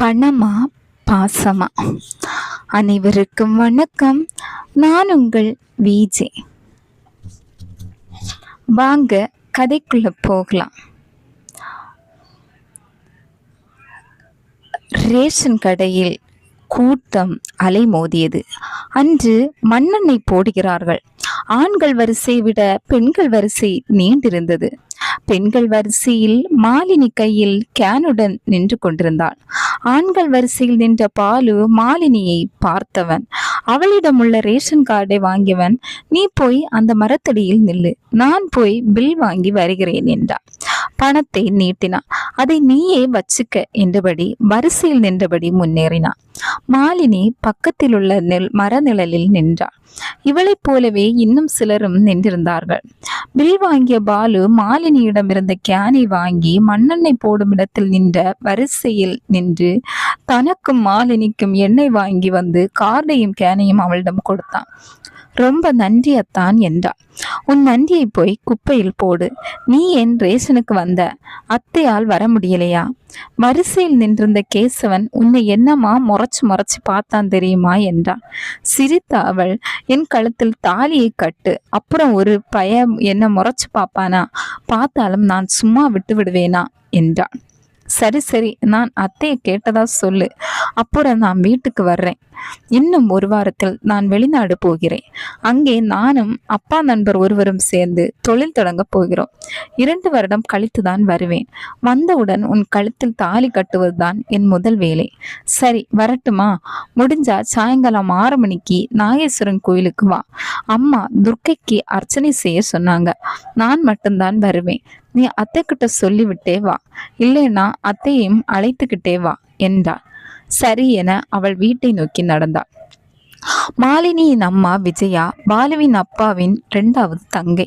பணமா? பாசமா? அனைவருக்கும் வணக்கம். நான் உங்கள் விஜே வாங்க கதைக்குள்ள போகலாம். ரேஷன் கடையில் கூட்டம் அலைமோதியது. அன்று மண்ணெண்ணெய் போடுகிறார்கள். ஆண்கள் வரிசை விட பெண்கள் வரிசை நீண்டிருந்தது. பெண்கள் வரிசையில் மாலினி கையில் கேனுடன் நின்று கொண்டிருந்தாள். ஆண்கள் வரிசையில் நின்ற பாலு மாலினியை பார்த்தவன். அவளிடம் உள்ள ரேஷன் கார்டை வாங்கியவன் நீ போய் அந்த மரத்தடியில் நில்லு. நான் போய் பில் வாங்கி வருகிறேன் என்றான். பணத்தை நீட்டினான். அதை நீயே வச்சுக்க என்றபடி வரிசையில் நின்றபடி முன்னேறினான். மாலினி பக்கத்தில் உள்ள நெல் மரநிழலில் நின்றாள். இவளைப் போலவே இன்னும் சிலரும் நின்றிருந்தார்கள். பில் வாங்கிய பாலு மாலினியிடமிருந்த கேனை வாங்கி மண்ணெண்ணெய் போடும் இடத்தில் நின்ற வரிசையில் நின்று தனக்கும் மாலினிக்கும் எண்ணெய் வாங்கி வந்து கார்டையும் கேனையும் அவளிடம் கொடுத்தான். ரொம்ப நன்றி அத்தான் என்றாள். உன் நன்றியை போய் குப்பையில் போடு. நீ என் ரேஷனுக்கு வந்த அத்தையால் வர முடியலையா? வரிசையில் நின்றிருந்த கேசவன் உன்னை என்னமா முறைச்சு முறைச்சு பார்த்தான் தெரியுமா என்றான் சிரித்த அவள் என் கழுத்தில் தாலியை கட்டு. அப்புறம் ஒரு பய என்ன முறைச்சு பார்ப்பானா? பார்த்தாலும் நான் சும்மா விட்டு விடுவேனா? என்றான் சரி சரி நான் அத்தையை கேட்டதா சொல்லு. அப்புறம் நான் வீட்டுக்கு வர்றேன். இன்னும் ஒரு வாரத்தில் நான் வெளிநாடு போகிறேன். அங்கே நானும் அப்பா நண்பர் ஒருவரும் சேர்ந்து தொழில் தொடங்க போகிறோம். இரண்டு வருடம் கழித்து தான் வருவேன். வந்தவுடன் உன் கழுத்தில் தாலி கட்டுவதுதான் என் முதல் வேலை. சரி வரட்டுமா? முடிஞ்சா சாயங்காலம் ஆறு மணிக்கு நாகேஸ்வரன் கோயிலுக்கு வா. அம்மா துர்க்கைக்கு அர்ச்சனை செய்ய சொன்னாங்க. நான் மட்டும்தான் வருவேன். நீ அத்தை கிட்ட சொல்லிவிட்டே வா. இல்லைன்னா அத்தையும் அழைத்துக்கிட்டே வா என்றாள். சரி என அவள் வீட்டை நோக்கி நடந்தாள் மாலினியின் அம்மா விஜயா பாலுவின் அப்பாவின் இரண்டாவது தங்கை.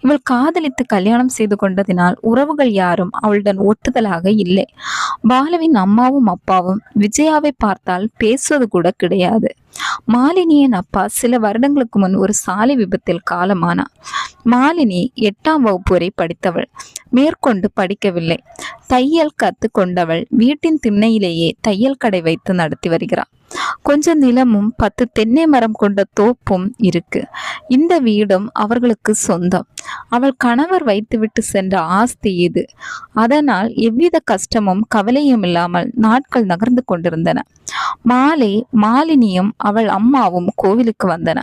இவள் காதலித்து கல்யாணம் செய்து கொண்டதினால் உறவுகள் யாரும் அவளுடன் ஒட்டுதலாக இல்லை. பாலுவின் அம்மாவும் அப்பாவும் விஜயாவை பார்த்தால் பேசுவது கூட கிடையாது. மாலினியின் அப்பா சில வருடங்களுக்கு முன் ஒரு சாலை விபத்தில் காலமானார். மாலினி எட்டாம் வகுப்பு வரை படித்தவள். மேற்கொண்டு படிக்கவில்லை. தையல் கத்து கொண்டவள் வீட்டின் திண்ணையிலேயே தையல் கடை வைத்து நடத்தி வருகிறாள். கொஞ்ச நிலமும் பத்து தென்னை மரம் கொண்ட தோப்பும் இருக்கு. இந்த வீடும் அவர்களுக்கு சொந்தம். அவள் கணவர் வைத்துவிட்டு சென்ற ஆஸ்தி இது. அதனால் எவ்வித கஷ்டமும் கவலையும் இல்லாமல் நாட்கள் நகர்ந்து கொண்டிருந்தன. மாலை மாலினியும் அவள் அம்மாவும் கோவிலுக்கு வந்தன.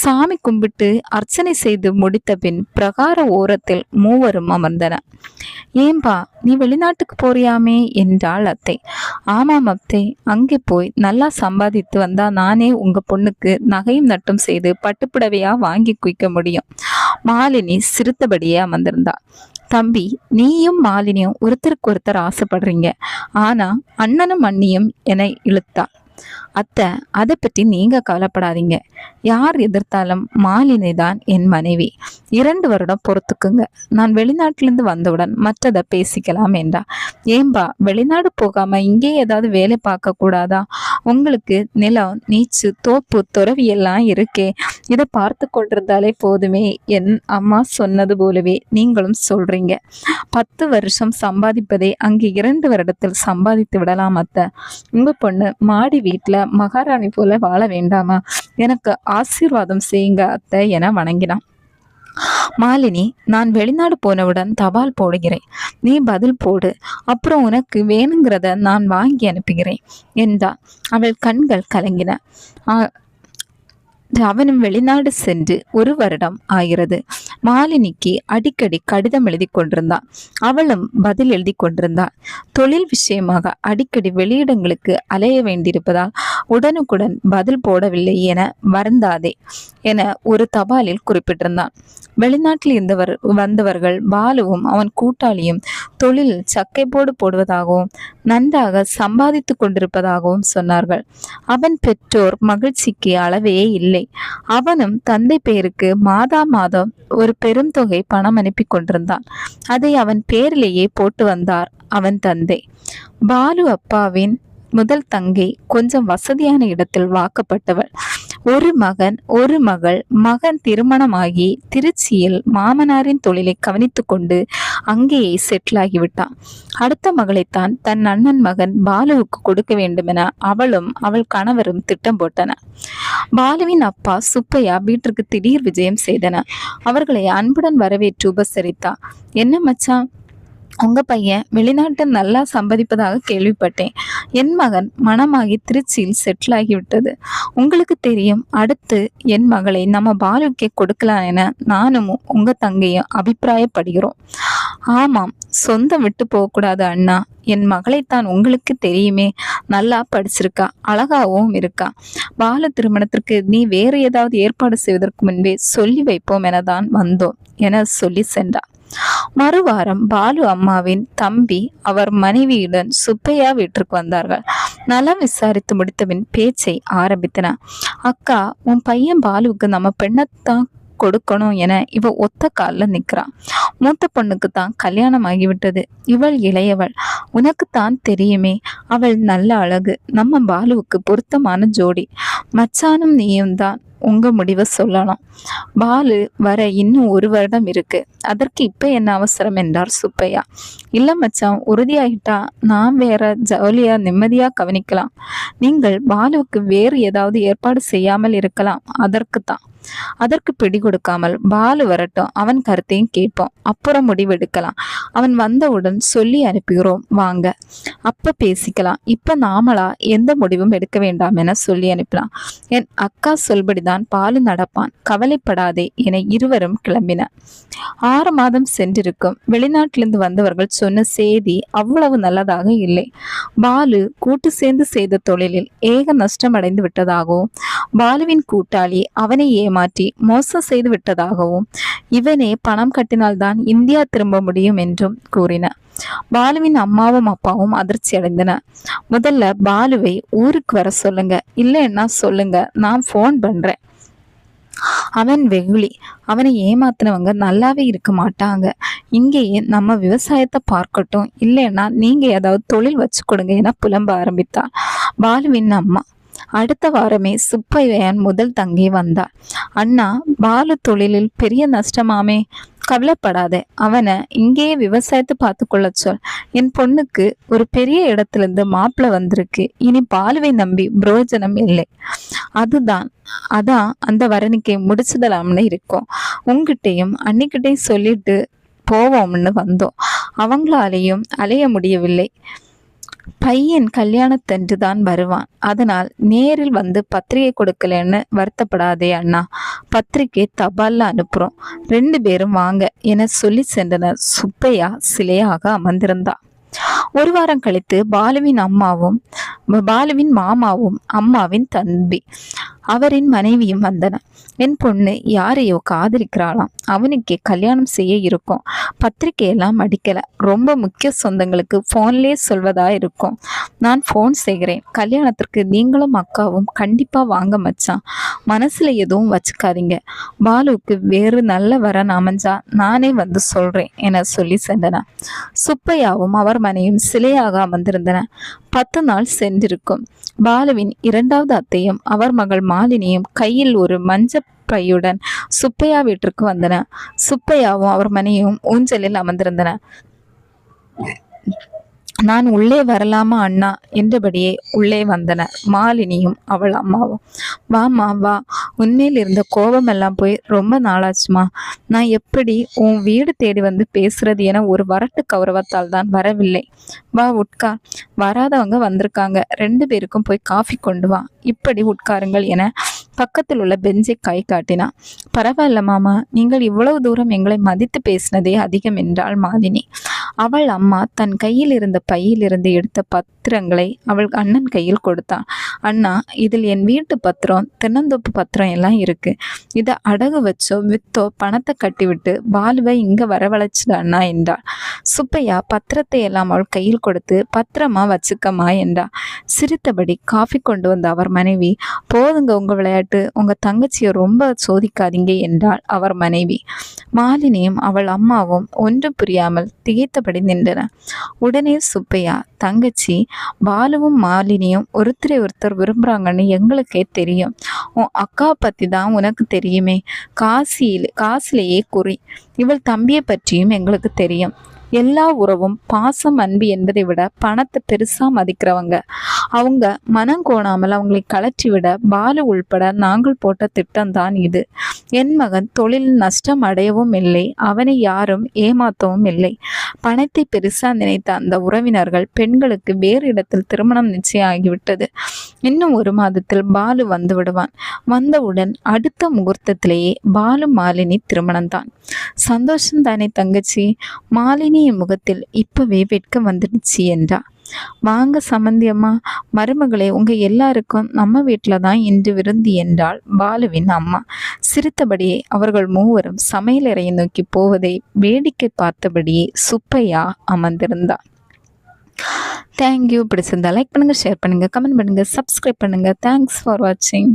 சாமி கும்பிட்டு அர்ச்சனை செய்து முடித்த பின் பிரகார ஓரத்தில் மூவரும் அமர்ந்தன ஏம்பா நீ வெளிநாட்டுக்கு போறியாமே? என்றாள் அத்தை. ஆமாம் அத்தை அங்கே போய் நல்லா சம்பாதித்து வந்தா நானே உங்க பொண்ணுக்கு நகையும் நட்டும் செய்து பட்டுப்புடவையா வாங்கி குவிக்க முடியும். மாலினி சிரித்தபடியே அமர்ந்திருந்தாள் தம்பி நீயும் மாலினியும் ஒருத்தருக்கு ஒருத்தர் ஆசைப்படுறீங்க. ஆனா அண்ணனும் அண்ணியும் என இழுத்தா. அத்தை அதை பற்றி நீங்கள் கவலைப்படாதீங்க. யார் எதிர்த்தாலும் மாலினி தான் என் மனைவி. இரண்டு வருடம் பொறுத்துக்குங்க. நான் வெளிநாட்டிலேருந்து வந்தவுடன் மற்றதை பேசிக்கலாம் என்றா. ஏம்பா வெளிநாடு போகாம இங்கே ஏதாவது வேலை பார்க்க கூடாதா? உங்களுக்கு நிலம் நீச்சு தோப்பு துறவி எல்லாம் இருக்கே. இதை பார்த்து கொண்டிருந்தாலே போதுமே என் அம்மா சொன்னது போலவே நீங்களும் சொல்றீங்க. பத்து வருஷம் சம்பாதிப்பதை அங்கே இரண்டு வருடத்தில் சம்பாதித்து விடலாம் அத்தை. உங்க பொண்ணு மாடி வீட்டில் மகாராணி போல வாழ வேண்டாமா? எனக்கு ஆசீர்வாதம் செய்யுங்க அத்தை என வணங்கினான். மாலினி நான் வெளிநாடு போனவுடன் தபால் போடுகிறேன். நீ பதில் போடு அப்புறம் உனக்கு வேணுங்கிறத நான் வாங்கி அனுப்புகிறேன் என்றான். அவள் கண்கள் கலங்கின. அவனும் வெளிநாடு சென்று ஒரு வருடம் ஆகிறது. மாலினிக்கு அடிக்கடி கடிதம் எழுதி கொண்டிருந்தான். அவளும் பதில் எழுதி கொண்டிருந்தாள். தொழில் விஷயமாக அடிக்கடி வெளியிடங்களுக்கு அலைய வேண்டியிருப்பதால் உடனுக்குடன் பதில் போடவில்லை என வருந்தாதே என ஒரு தபாலில் குறிப்பிட்டிருந்தான். வெளிநாட்டில் இருந்தவர் வந்தவர்கள் பாலுவும் அவன் கூட்டாளியும் தொழில் சக்கை போடு போடுவதாகவும் நன்றாக சம்பாதித்து கொண்டிருப்பதாகவும் சொன்னார்கள். அவன் பெற்றோர் மகிழ்ச்சிக்கு அளவே இல்லை. அவனும் தந்தை பெயருக்கு மாதா மாதம் ஒரு பெரும் தொகை பணம் அனுப்பி கொண்டிருந்தான். அதை அவன் பேரிலேயே போட்டு வந்தார் அவன் தந்தை. பாலு அப்பாவின் முதல் தங்கை கொஞ்சம் வசதியான இடத்தில் வாக்கப்பட்டவள். ஒரு மகன் ஒரு மகள் மகன் திருமணமாகி திருச்சியில் மாமனாரின் தொழிலை கவனித்து கொண்டு அங்கேயே செட்டில் ஆகிவிட்டான். அடுத்த மகளைத்தான் தன் அண்ணன் மகன் பாலுவுக்கு கொடுக்க வேண்டுமென அவளும் அவள் கணவரும் திட்டம் போட்டன. பாலுவின் அப்பா சுப்பையா வீட்டிற்கு திடீர் விஜயம் செய்தன. அவர்களை அன்புடன் வரவேற்று உபசரித்தா என்ன மச்சான் உங்க பையன் வெளிநாட்டு நல்லா சம்பாதிப்பதாக கேள்விப்பட்டேன். என் மகன் மனமாகி திருச்சியில் செட்டில் ஆகிவிட்டது. உங்களுக்கு தெரியும் அடுத்து என் மகளை நம்ம பாலுக்கே கொடுக்கலாம் என நானும் உங்க தங்கையும் அபிப்பிராயப்படுகிறோம். ஆமாம் சொந்தம் விட்டு போகக்கூடாது அண்ணா. என் மகளைத்தான் உங்களுக்கு தெரியுமே. நல்லா படிச்சிருக்கா அழகாவும் இருக்கா. பால திருமணத்திற்கு நீ வேறு ஏதாவது ஏற்பாடு செய்வதற்கு முன்பே சொல்லி வைப்போம் எனதான் வந்தோம் என சொல்லி சென்றார் மறுவாரம் பாலு அம்மாவின் தம்பி அவர் மனைவியுடன் சுப்பையா வீட்டிற்கு வந்தார்கள். நலம் விசாரித்து முடித்தபின் பேச்சை ஆரம்பித்தன. அக்கா உன் பையன் பாலுவுக்கு நம்ம பெண்ணைத்தான் கொடுக்கணும் என இவ ஒத்த காலில் நிற்கிறான். மூத்த பொண்ணுக்கு தான் கல்யாணம் ஆகிவிட்டது. இவள் இளையவள். உனக்கு தான் தெரியுமே அவள் நல்ல அழகு. நம்ம பாலுவுக்கு பொருத்தமான ஜோடி. மச்சானும் நீயும் தான் உங்க முடிவை சொல்லலாம். பாலு வர இன்னும் ஒரு வருடம் இருக்கு. அதற்கு இப்ப என்ன அவசரம் என்றார் சுப்பையா. இல்ல மச்சான் உறுதியாகிட்டா நான் வேற ஜாலியா நிம்மதியா கவனிக்கலாம். நீங்கள் பாலுவுக்கு வேறு ஏதாவது ஏற்பாடு செய்யாமல் இருக்கலாம். அதற்கு தான். அதற்கு பிடி கொடுக்காமல் பாலு வரட்டும். அவன் கருத்தையும் கேட்போம். அப்புறம் முடிவெடுக்கலாம் அவன் வந்தவுடன் சொல்லி அனுப்புகிறோம். வாங்க. அப்ப பேசிக்கலாம். இப்ப நாமளா எந்த முடிவும் எடுக்க வேண்டாம் என சொல்லி அனுப்பலாம். என் அக்கா சொல்படிதான் பாலு நடப்பான். கவலைப்படாதே என இருவரும் கிளம்பின. ஆறு மாதம் சென்றிருக்கும். வெளிநாட்டிலிருந்து வந்தவர்கள் சொன்ன செய்தி அவ்வளவு நல்லதாக இல்லை. பாலு கூட்டு சேர்ந்து செய்த தொழிலில் ஏக நஷ்டம் அடைந்து விட்டதாகவும் பாலுவின் கூட்டாளி அவனை ஏமாற்றி மோசம் செய்து விட்டதாகவும் இவனே பணம் கட்டினால்தான் இந்தியா திரும்ப முடியும் என்றும் கூறின. பாலுவின் அம்மாவும் அப்பாவும் அதிர்ச்சி அடைந்தன. முதல்ல பாலுவை ஊருக்கு வர சொல்லுங்க. இல்லைன்னா சொல்லுங்க. நான் ஃபோன் பண்றேன். அவன் வெகுளி. அவனை ஏமாத்தினவங்க நல்லாவே இருக்க மாட்டாங்க. இங்கேயே நம்ம விவசாயத்தை பார்க்கட்டும். இல்லைன்னா நீங்க ஏதாவது தொழில் வச்சு கொடுங்க என புலம்ப ஆரம்பித்தா பாலுவின் அம்மா அடுத்த வாரமே சுப்பையன் முதல் தங்கி வந்தார். அண்ணா பாலு தொழிலில் பெரிய நஷ்டமாமே. கவலைப்படாதே அவனை இங்கேயே விவசாயத்தை பார்த்து கொள்ள சொல். என் பொண்ணுக்கு ஒரு பெரிய இடத்துல இருந்து மாப்பிள்ளை வந்திருக்கு. இனி பாலுவை நம்பி புரோஜனம் இல்லை. அதுதான் அதான் அந்த வரணிக்கை முடிச்சுதலாம்னு இருக்கும். உங்ககிட்டையும் அன்னிக்கிட்டையும் சொல்லிட்டு போவோம்னு வந்தோம். அவங்களாலேயும் அலைய முடியவில்லை. பையன் கல்யாணத்தன்று தான் வருவான். அதனால் நேரில் வந்து பத்திரிகை கொடுக்கலன்னு வருத்தப்படாதே அண்ணா. பத்திரிகை தபால்ல அனுப்புறோம். ரெண்டு பேரும் வாங்க என சொல்லி சென்றனர். சுப்பையா சிலையாக அமர்ந்திருந்தா. ஒரு வாரம் கழித்து பாலுவின் அம்மாவும் பாலுவின் மாமாவும் அம்மாவின் தம்பி அவரின் மனைவியும் வந்தன என் பொண்ணு யாரையோ காதலிக்கிறாளாம். அவனுக்கே கல்யாணம் செய்ய இருக்கும். பத்திரிக்கையெல்லாம் அடிக்கல. ரொம்ப முக்கிய சொந்தங்களுக்கு ஃபோன்லேயே சொல்வதா இருக்கும். நான் ஃபோன் செய்கிறேன். கல்யாணத்திற்கு நீங்களும் அக்காவும் கண்டிப்பா வாங்க மச்சான். மனசுல எதுவும் வச்சுக்காதீங்க. பாலுவுக்கு வேறு நல்ல வரன் அமைஞ்சா நானே வந்து சொல்றேன் என சொல்லி சென்றன. சுப்பையாவும் அவர் மனையும் சிலையாக அமர்ந்திருந்தன. பத்து நாள் சென்றிருக்கும். பாலுவின் இரண்டாவது அத்தையும் அவர் மகள் மாலினியும் கையில் ஒரு மஞ்ச பையுடன் சுப்பையா வீட்டிற்கு வந்தன. சுப்பையாவும் அவர் மனையும் ஊஞ்சலில் அமர்ந்திருந்தன. நான் உள்ளே வரலாமா அண்ணா? என்றபடியே உள்ளே வந்தன. மாலினியும் அவள் அம்மாவும். வாமா வா. உண்மையில் இருந்த கோபமெல்லாம் போய் ரொம்ப நாளாச்சுமா. நான் எப்படி உன் வீடு தேடி வந்து பேசுறது என ஒரு வரட்டு கௌரவத்தால் தான் வரவில்லை. வா உட்கார் வராதவங்க வந்திருக்காங்க. ரெண்டு பேருக்கும் போய் காஃபி கொண்டு வா. இப்படி உட்காருங்கள் என பக்கத்தில் உள்ள பெஞ்சை கை காட்டினான் பரவாயில்ல மாமா நீங்கள் இவ்வளவு தூரம் எங்களை மதித்து பேசினதே அதிகம் என்றாள் மாலினி. அவள் அம்மா தன் கையில் இருந்த பையிலிருந்து எடுத்த பத்திரங்களை அவள் அண்ணன் கையில் கொடுத்தான் அண்ணா இதில் என் வீட்டு பத்திரம் தென்னந்தோப்பு பத்திரம் எல்லாம் இருக்கு. இதை அடகு வச்சோ வித்தோ பணத்தை கட்டிவிட்டு பாலுவை இங்க வரவழைச்சிடானா என்றாள். சுப்பையா பத்திரத்தை எல்லாம் அவள் கையில் கொடுத்து பத்திரமா வச்சுக்கம்மா என்றா சிரித்தபடி காஃபி கொண்டு வந்த அவர் மனைவி போதுங்க உங்க விளையாட்டு உங்க தங்கச்சியை ரொம்ப சோதிக்காதீங்க என்றாள் அவர் மனைவி. மாலினியும் அவள் அம்மாவும் ஒன்றும் புரியாமல் திகைத்தபடி நின்றன. உடனே சுப்பையா தங்கச்சி பாலுவும் மாலினியும் ஒருத்தரை ஒருத்தர் விரும்புகிறாங்கன்னு எங்களுக்கே தெரியும். உன் அக்கா பற்றி தான் உனக்கு தெரியுமே. காசியில் காசிலேயே குறி. இவள் தம்பியை பற்றியும் எங்களுக்கு தெரியும். எல்லா உறவும் பாசம் அன்பு என்பதை விட பணத்தை பெருசா மதிக்கிறவங்க. அவங்க மனம் கோணாமல் அவங்களை கலற்றி விட பாலு உள்பட நாங்கள் போட்ட திட்டம்தான் இது. என் மகன் தொழில் நஷ்டம் அடையவும் இல்லை அவனை யாரும் ஏமாத்தவும் இல்லை. பணத்தை பெருசா நினைத்த அந்த உறவினர்கள் பெண்களுக்கு வேறு இடத்தில் திருமணம் நிச்சயம் ஆகிவிட்டது இன்னும் ஒரு மாதத்தில் பாலு வந்து விடுவான். வந்தவுடன் அடுத்த முகூர்த்தத்திலேயே பாலு மாலினி திருமணம்தான். சந்தோஷம் தானே தங்கச்சி? மாலினி மாலினியின் முகத்தில் இப்பவே வெட்கம் வந்துடுச்சு என்றா. வாங்க சமந்தியம்மா மருமகளே உங்க எல்லாருக்கும் நம்ம வீட்டில் தான் இன்று விருந்து என்றாள் பாலுவின் அம்மா. சிரித்தபடியே அவர்கள் மூவரும் சமையலறையை நோக்கி போவதை வேடிக்கை பார்த்தபடியே சுப்பையா அமர்ந்திருந்தார் தேங்க்யூ பிடிச்சிருந்தா லைக் பண்ணுங்க ஷேர் பண்ணுங்க கமெண்ட் பண்ணுங்க சப்ஸ்கிரைப் பண்ணுங்க. தேங்க்ஸ் ஃபார் வாட்சிங்